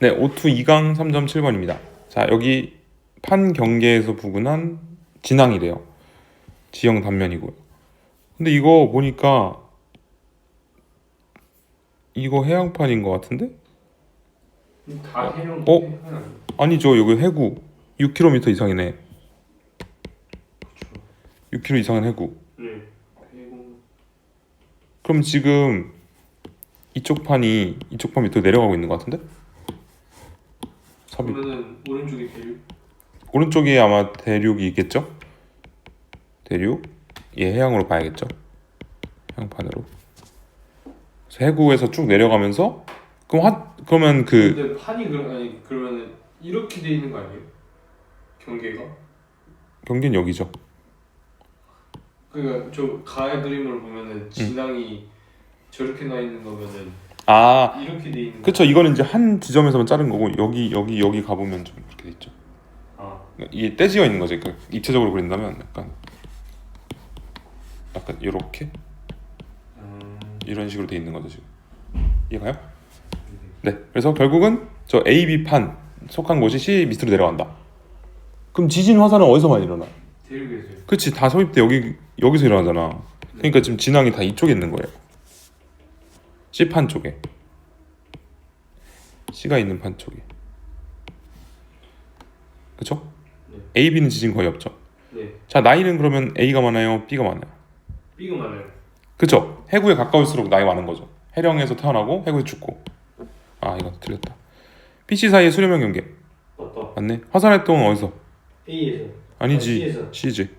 네, O2 2강 3.7번입니다. 자, 여기 판 경계에서 부근한 진앙이래요. 지형 단면이고요. 근데 이거 보니까 이거 해양판인 것 같은데? 다 해양 어? 해양? 아니죠, 여기 해구 6km 이상이네. 6km 이상은 해구. 네. 해공 그럼 지금 이쪽 판이 이쪽 판 밑으로 내려가고 있는 것 같은데? 삽입. 그러면은 오른쪽이 대륙 오른쪽이 아마 대륙이 있겠죠? 대륙 얘 해양으로 봐야겠죠? 해양판으로 해구에서 쭉 내려가면서 그럼 하, 그러면 그 근데 판이 그러 아니 그러면은 이렇게 돼 있는 거 아니에요? 경계가? 경계는 여기죠 그러니까 저 가야 그림을 보면은 진앙이 저렇게 나 있는 거면은 아 이렇게 돼 있는 그쵸. 이거는 이제 한 지점에서만 자른 거고 여기 여기 여기 가보면 좀 이렇게 돼 있죠. 거. 아 이게 떼지어 있는 거지. 그 입체적으로 그린다면 약간 약간 이렇게? 음, 이런 식으로 돼 있는 거죠 지금. 이해가요? 네. 그래서 결국은 저 A, B 판 속한 곳이 C 밑으로 내려간다. 그럼 지진 화산은 어디서 많이 일어나? 대륙에서요. 그치. 다 서입대 여기 여기서 일어나잖아. 그러니까 지금 진앙이 다 이쪽에 있는 거예요 C 판 쪽에 C가 있는 판 쪽에 그쵸? 네. A, B는 지진 거의 없죠 네. 자 나이는 그러면 A가 많아요 B가 많아요 B가 많아요. 그쵸? 해구에 가까울수록 나이 많은 거죠. 해령에서 태어나고 해구에 죽고. 아 이거 틀렸다. PC 사이의 수렴형 경계 맞다. 맞네. 화산 활동은 어디서? A에서. 아니지. C에서. C지.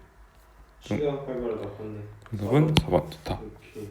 C가 8발을 바꿨네. 정답은 4번 좋다. 오케이.